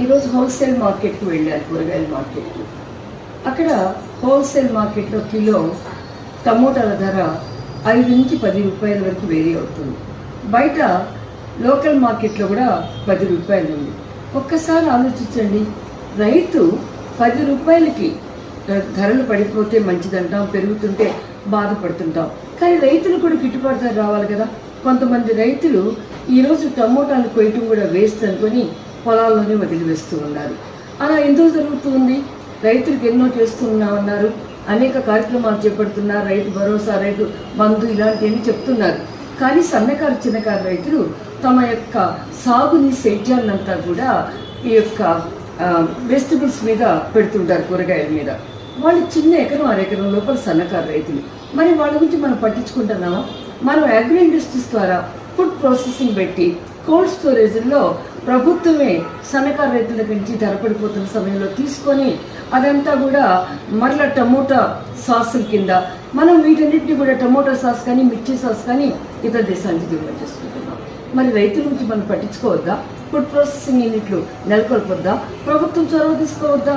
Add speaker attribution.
Speaker 1: ఈరోజు హోల్సేల్ మార్కెట్కి వెళ్ళారు కూరగాయల మార్కెట్కి. అక్కడ హోల్సేల్ మార్కెట్లో కిలో టమోటాల ధర ఐదు నుంచి పది రూపాయల వరకు వేరీ అవుతుంది. బయట లోకల్ మార్కెట్లో కూడా పది రూపాయలు ఉంది. ఒక్కసారి ఆలోచించండి రైతు పది రూపాయలకి ధరలు పడిపోతే మంచిదంటాం పెరుగుతుంటే బాధపడుతుంటాం. కానీ రైతులు కూడా గిట్టుబాటు ధర రావాలి కదా. కొంతమంది రైతులు ఈరోజు టమోటాలు కొయ్యటం కూడా వేస్ట్ అనుకొని పొలాల్లోనే వదిలివేస్తూ ఉన్నారు. అలా ఎందుకు జరుగుతుంది రైతులకు ఎన్నో చేస్తున్నామన్నారు అనేక కార్యక్రమాలు చేపడుతున్నారు రైతు భరోసా రైతు బంధు ఇలాంటివన్నీ చెప్తున్నారు. కానీ సన్నకారు చిన్నకారు రైతులు తమ యొక్క సాగుని సేద్యాన్నంతా కూడా ఈ యొక్క వెజిటబుల్స్ మీద పెడుతుంటారు కూరగాయల మీద. వాళ్ళు చిన్న ఎకరం అరెకరం లోపల సన్నకారు రైతులు. మరి వాళ్ళ గురించి మనం పట్టించుకుంటున్నామా? మనం అగ్రో ఇండస్ట్రీస్ ద్వారా ఫుడ్ ప్రాసెసింగ్ పెట్టి కోల్డ్ స్టోరేజ్లో ప్రభుత్వమే సన్నకారు రైతుల దగ్గర నుంచి ధరపడిపోతున్న సమయంలో తీసుకొని అదంతా కూడా మరలా టమోటా సాసుల కింద. మనం వీటన్నిటిని కూడా టమోటా సాస్ కానీ మిర్చి సాస్ కానీ ఇతర దేశానికి దిగుమతి చేసుకుంటున్నాం మరి రైతుల నుంచి మనం పట్టించుకోవద్దా? ఫుడ్ ప్రాసెసింగ్ యూనిట్లు నెలకొల్పొద్దా? ప్రభుత్వం చొరవ తీసుకోవద్దా?